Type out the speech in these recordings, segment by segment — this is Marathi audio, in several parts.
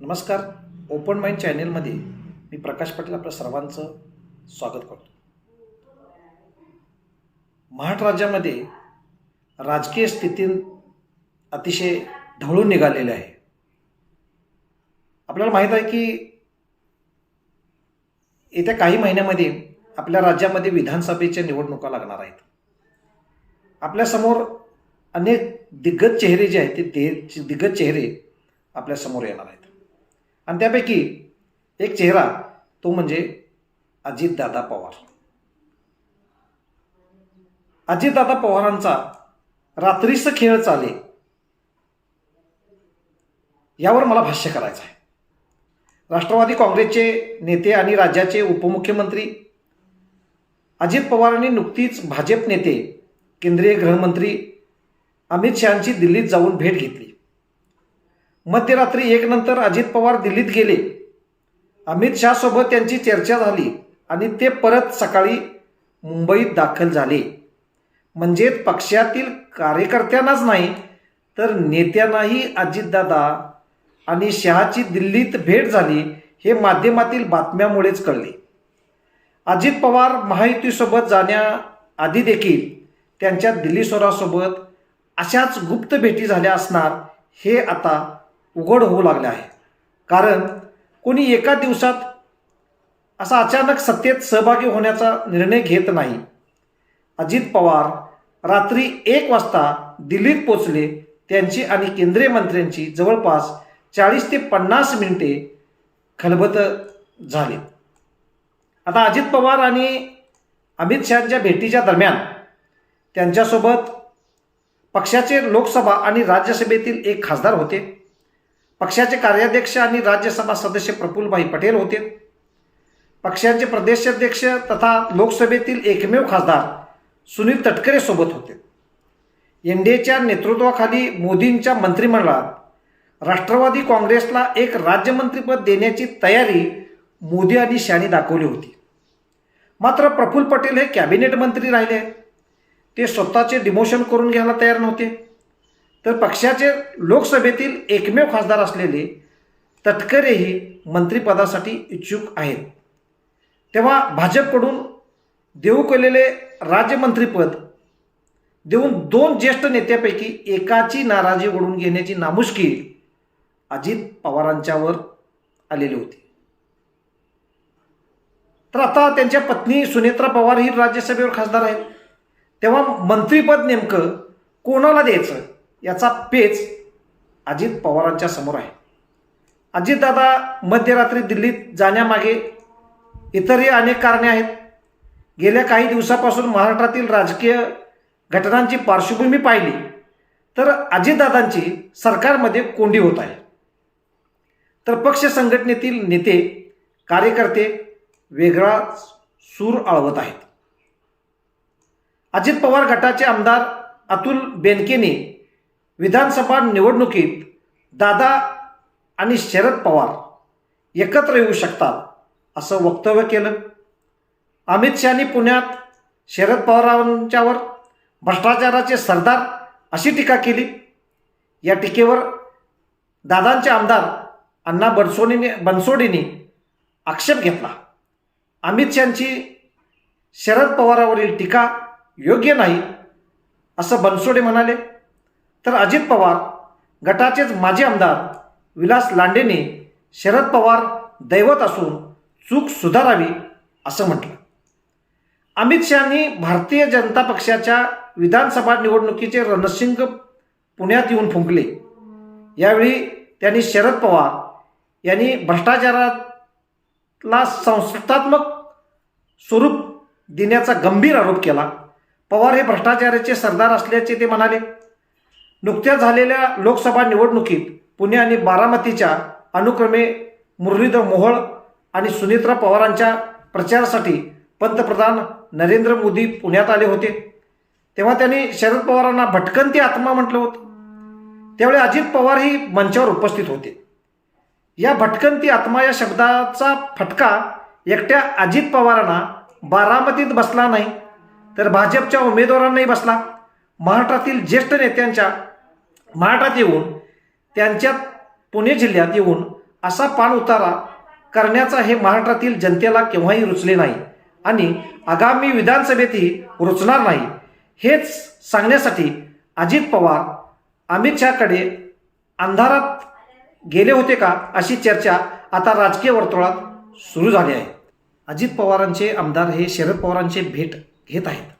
नमस्कार. ओपन माइंड चॅनेलमध्ये मी प्रकाश पाटील आपल्या सर्वांचं स्वागत करतो. महाराष्ट्र राज्यामध्ये राजकीय स्थिती अतिशय ढवळून निघालेले आहे. आपल्याला माहीत आहे की येत्या काही महिन्यामध्ये आपल्या राज्यामध्ये विधानसभेच्या निवडणुका लागणार आहेत. आपल्यासमोर अनेक दिग्गज चेहरे जे आहेत ते दिग्गज चेहरे आपल्यासमोर येणार आहेत. आणि त्यापैकी एक चेहरा तो म्हणजे अजितदादा पवार. अजितदादा पवारांचा रात्रीचं खेळ चाले. यावर मला भाष्य करायचं आहे. राष्ट्रवादी काँग्रेसचे नेते आणि राज्याचे उपमुख्यमंत्री अजित पवारांनी नुकतीच भाजप नेते केंद्रीय गृहमंत्री अमित शहाची दिल्लीत जाऊन भेट घेतली. मध्यरात्री एक नंतर अजित पवार दिल्लीत गेले. अमित शहासोबत त्यांची चर्चा झाली आणि ते परत सकाळी मुंबईत दाखल झाले. म्हणजे पक्षातील कार्यकर्त्यांनाच नाही तर नेत्यांनाही अजितदादा आणि शहाची दिल्लीत भेट झाली हे माध्यमातील बातम्यामुळेच कळले. अजित पवार महायुतीसोबत जाण्याआधी देखील त्यांच्या दिल्ली स्वरासोबत अशाच गुप्त भेटी झाल्या असणार हे आता उघड होऊ लागले आहे. कारण कोणी एका दिवसात असा अचानक सत्तेत सहभागी होण्याचा निर्णय घेत नाही. अजित पवार रात्री एक वाजता दिल्लीत पोचले त्यांची आणि केंद्रीय मंत्र्यांची जवळपास चाळीस ते पन्नास मिनिटे खलबत झाली. आता अजित पवार आणि अमित शहाच्या भेटीच्या दरम्यान त्यांच्यासोबत पक्षाचे लोकसभा आणि राज्यसभेतील एक खासदार होते. पक्षाचे कार्याध्यक्ष आणि राज्यसभा सदस्य प्रफुल्लभाई पटेल होते. पक्षाचे प्रदेशाध्यक्ष तथा लोकसभेतील एकमेव खासदार सुनील तटकरे सोबत होते. एन डी एच्या नेतृत्वाखाली मोदींच्या मंत्रिमंडळात राष्ट्रवादी काँग्रेसला एक राज्यमंत्रीपद देण्याची तयारी मोदी आणि शहानी दाखवली होती. मात्र प्रफुल्ल पटेल हे कॅबिनेट मंत्री राहिले. ते स्वतःचे डिमोशन करून घ्यायला तयार नव्हते. तर पक्षाचे लोकसभेतील एकमेव खासदार असलेले तटकरेही मंत्रिपदासाठी इच्छुक आहेत. तेव्हा भाजपकडून देऊ केलेले राज्यमंत्रीपद देऊन दोन ज्येष्ठ नेत्यापैकी एकाची नाराजी ओढून घेण्याची नामुष्की अजित पवारांच्यावर आलेली होती. तर आता त्यांच्या पत्नी सुनेत्रा पवार ही राज्यसभेवर खासदार आहेत. तेव्हा मंत्रीपद नेमकं कोणाला द्यायचं? याचा पेच अजित पवारांच्या समोर आहे. अजितदादा मध्यरात्री दिल्लीत जाण्यामागे इतरही अनेक कारणे आहेत. गेल्या काही दिवसापासून महाराष्ट्रातील राजकीय घटनांची पार्श्वभूमी पाहिली तर अजितदादांची सरकारमध्ये कोंडी होत आहे. तर पक्ष संघटनेतील नेते कार्यकर्ते वेगळा सूर आळवत आहेत. अजित पवार गटाचे आमदार अतुल बेनकेने विधानसभा निवडणुकीत दादा आणि शरद पवार एकत्र येऊ शकतात असं वक्तव्य केलं. अमित शहानी पुण्यात शरद पवारांच्यावर भ्रष्टाचाराचे सरदार अशी टीका केली. या टीकेवर दादांचे आमदार अण्णा बनसोडीने बनसोडीने आक्षेप घेतला. अमित शहाची शरद पवारावरील टीका योग्य नाही असं बनसोडे म्हणाले. तर अजित पवार गटाचेच माजी आमदार विलास लांडेने शरद पवार दैवत असून चूक सुधारावी असं म्हटलं. अमित शहानी भारतीय जनता पक्षाच्या विधानसभा निवडणुकीचे रणसिंग पुण्यात येऊन फुंकले. यावेळी त्यांनी शरद पवार यांनी भ्रष्टाचाराला संस्थात्मक स्वरूप देण्याचा गंभीर आरोप केला. पवार हे भ्रष्टाचाराचे सरदार असल्याचे ते म्हणाले. नुकत्याच झालेल्या लोकसभा निवडणुकीत पुणे आणि बारामतीच्या अनुक्रमे मुरलीधर मोहोळ आणि सुनित्रा पवारांच्या प्रचारासाठी पंतप्रधान नरेंद्र मोदी पुण्यात आले होते. तेव्हा त्यांनी शरद पवारांना भटकंती आत्मा म्हटलं होतं. त्यावेळी अजित पवारही मंचावर उपस्थित होते. या भटकंती आत्मा या शब्दाचा फटका एकट्या अजित पवारांना बारामतीत बसला नाही तर भाजपच्या उमेदवारांनाही बसला. महाराष्ट्रातील ज्येष्ठ नेत्यांच्या महाराष्ट्रात येऊन त्यांच्या पुणे जिल्ह्यात येऊन असा पाण उतारा करण्याचा हे महाराष्ट्रातील जनतेला केव्हाही रुचले नाही आणि आगामी विधानसभेतही रुचणार नाही. हेच सांगण्यासाठी अजित पवार अमित शहाकडे अंधारात गेले होते का अशी चर्चा आता राजकीय वर्तुळात सुरू झाली आहे. अजित पवारांचे आमदार हे शरद पवारांचे भेट घेत आहेत.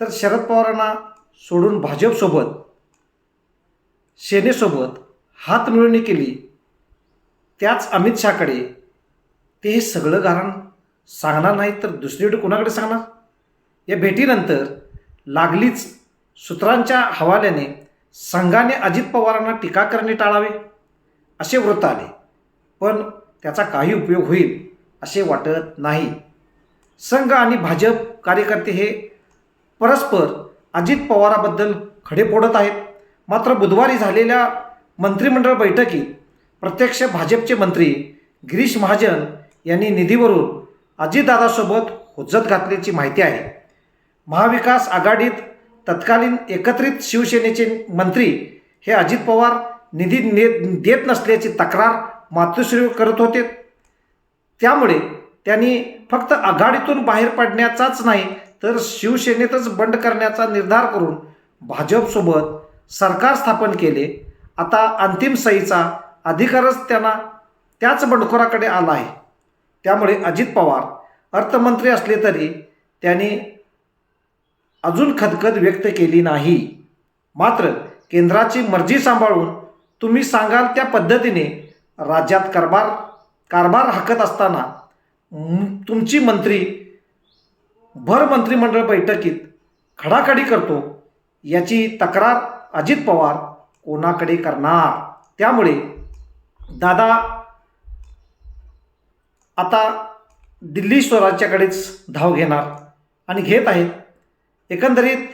तर शरद पवारांना सोडून भाजपसोबत सेनेसोबत हात मिळवणी केली. त्याच अमित शहाकडे ते हे सगळं कारण सांगणार नाही तर दुसरीकडे कोणाकडे सांगणार? या भेटीनंतर लागलीच सूत्रांच्या हवाल्याने संघाने अजित पवारांना टीका करणे टाळावे असे वृत्त आले. पण त्याचा काही उपयोग होईल असे वाटत नाही. संघ आणि भाजप कार्यकर्ते हे परस्पर अजित पवाराबद्दल खडे फोडत आहेत. मात्र बुधवारी झालेल्या मंत्रिमंडळ बैठकीत प्रत्यक्ष भाजपचे मंत्री गिरीश महाजन यांनी निधीवरून अजितदादासोबत हुज्जत घातल्याची माहिती आहे. महाविकास आघाडीत तत्कालीन एकत्रित शिवसेनेचे मंत्री हे अजित पवार निधी ने देत नसल्याची तक्रार मातोश्री करत होते. त्यामुळे त्यांनी फक्त आघाडीतून बाहेर पडण्याचाच नाही तर शिवसेनेतच बंड करण्याचा निर्धार करून भाजपसोबत सरकार स्थापन केले आता अंतिम सहीचा अधिकारच त्यांना त्याच बंडखोराकडे आला आहे. त्यामुळे अजित पवार अर्थमंत्री असले तरी त्यांनी अजून खदखद व्यक्त केली नाही. मात्र केंद्राची मर्जी सांभाळून तुम्ही सांगाल त्या पद्धतीने राज्यात कारभार कारभार हाकत असताना तुमची मंत्री भर मंत्रिमंडळ बैठकीत खडाखडी करतो याची तक्रार अजित पवार कोणाकडे करणार? त्यामुळे दादा आता दिल्ली स्वराज्याकडेच धाव घेणार आणि घेत आहेत. एकंदरीत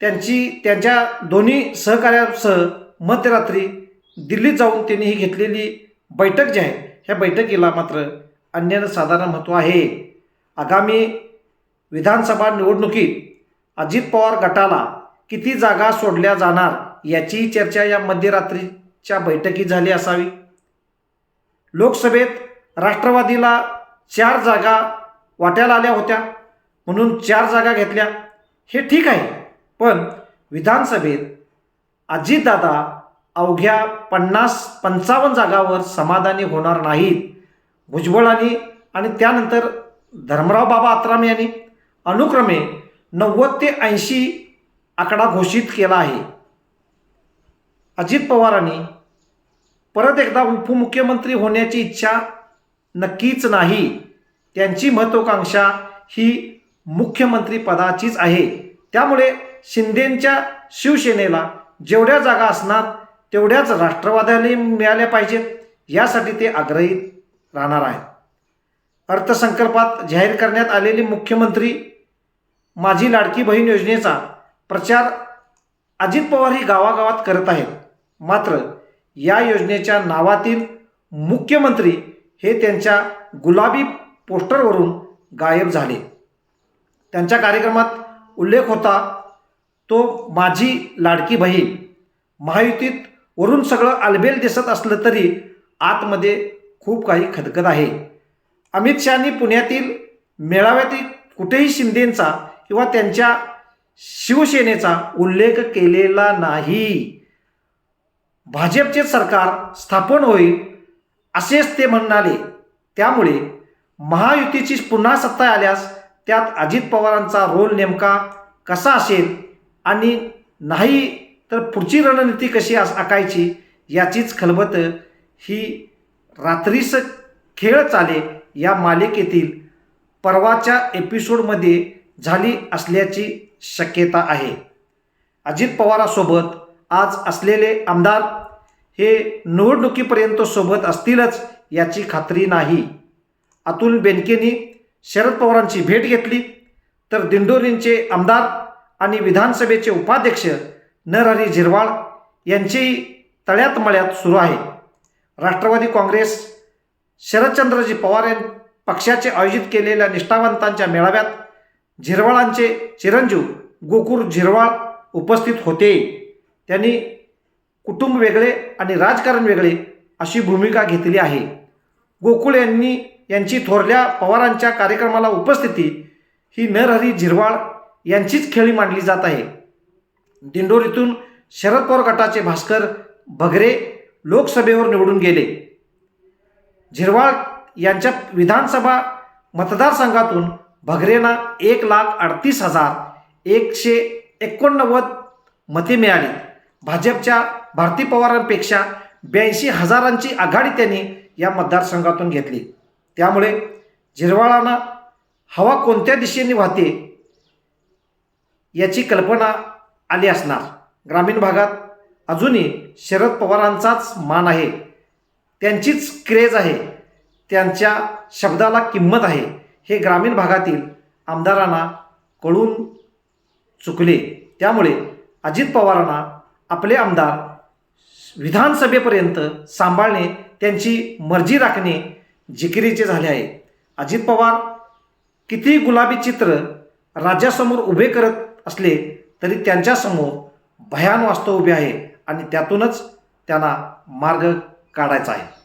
त्यांची त्यांच्या दोन्ही सहकार्यासह मध्यरात्री दिल्लीत जाऊन त्यांनी ही घेतलेली बैठक जी आहे ह्या बैठकीला मात्र अन्य साधारण महत्त्व आहे. आगामी विधानसभा निवडणुकीत अजित पवार गटाला किती जागा सोडल्या जाणार याचीही चर्चा या मध्यरात्रीच्या बैठकीत झाली असावी. लोकसभेत राष्ट्रवादीला चार जागा वाट्याला आल्या होत्या. म्हणून चार जागा घेतल्या. हे ठीक आहे. पण विधानसभेत अजितदादा अवघ्या पन्नास पंचावन्न जागावर समाधानी होणार नाहीत. भुजबळांनी आणि त्यानंतर धर्मराव बाबा आत्राम यांनी अनुक्रमे नव्वद ते ऐंशी आकडा घोषित केला आहे. अजित पवारांनी परत एकदा उपमुख्यमंत्री होण्याची इच्छा नक्कीच नाही. त्यांची महत्त्वाकांक्षा ही मुख्यमंत्री पदाचीच आहे. त्यामुळे शिंदेंच्या शिवसेनेला जेवढ्या जागा असणार तेवढ्याच राष्ट्रवाद्याला मिळाल्या पाहिजेत यासाठी ते आग्रही राहणार आहेत. अर्थसंकल्पात जाहीर करण्यात आलेली मुख्यमंत्री माझी लाडकी बहीण योजनेचा प्रचार अजित पवार ही गावागावात करत आहेत. मात्र या योजनेच्या नावातील मुख्यमंत्री हे त्यांच्या गुलाबी पोस्टरवरून गायब झाले. त्यांच्या कार्यक्रमात उल्लेख होता तो माझी लाडकी बहीण. महायुतीत वरून सगळं आलबेल दिसत असलं तरी आतमध्ये खूप काही खदखद आहे. अमित शहानी पुण्यातील मेळाव्यातील कुठेही शिंदेंचा किंवा त्यांच्या शिवसेनेचा उल्लेख केलेला नाही. भाजपचे सरकार स्थापन होईल असेच ते म्हणाले. त्यामुळे महायुतीची पुन्हा सत्ता आल्यास त्यात अजित पवारांचा रोल नेमका कसा असेल आणि नाही तर पुढची रणनीती कशी अस आखायची याचीच खलबत ही रात्रीस खेळ चाले या मालिकेतील परवाच्या एपिसोडमध्ये झाली असल्याची शक्यता आहे. अजित पवारासोबत आज असलेले आमदार हे निवडणुकीपर्यंत सोबत असतीलच याची खात्री नाही. अतुल बेनकेनी शरद पवारांची भेट घेतली तर दिंडोरींचे आमदार आणि विधानसभेचे उपाध्यक्ष नरहरी झिरवाळ यांचेही तळ्यात मळ्यात सुरू आहे. राष्ट्रवादी काँग्रेस शरदचंद्रजी पवार यां पक्षाचे आयोजित केलेल्या निष्ठावंतांच्या मेळाव्यात झिरवाळांचे चिरंजीव गोकुळ झिरवाळ उपस्थित होते. त्यांनी कुटुंब वेगळे आणि राजकारण वेगळे अशी भूमिका घेतली आहे. गोकुळ यांनी यांची थोरल्या पवारांच्या कार्यक्रमाला उपस्थिती ही नरहरी झिरवाळ यांचीच खेळी मांडली जात आहे. दिंडोरीतून शरद पवार गटाचे भास्कर भगरे लोकसभेवर निवडून गेले. झिरवाळ यांच्या विधानसभा मतदारसंघातून भगरेंना एक लाख अडतीस हजार एकशे एकोणनव्वद मते मिळाली. भाजपच्या भारती पवारांपेक्षा ब्याऐंशी हजारांची आघाडी त्यांनी या मतदारसंघातून घेतली. त्यामुळे झिरवाळानं हवा कोणत्या दिशेने वाहते याची कल्पना आली असणार. ग्रामीण भागात अजूनही शरद पवारांचाच मान आहे. त्यांचीच क्रेज आहे. त्यांच्या शब्दाला किंमत आहे. हे ग्रामीण भागातील आमदारांना कळून चुकले. त्यामुळे अजित पवारांना आपले आमदार विधानसभेपर्यंत सांभाळणे त्यांची मर्जी राखणे जिकिरीचे झाले आहे. अजित पवार किती गुलाबी चित्र राज्यासमोर उभे करत असले तरी त्यांच्यासमोर भयान वास्तव उभे आहे आणि त्यातूनच त्यांना मार्ग काढायचा आहे.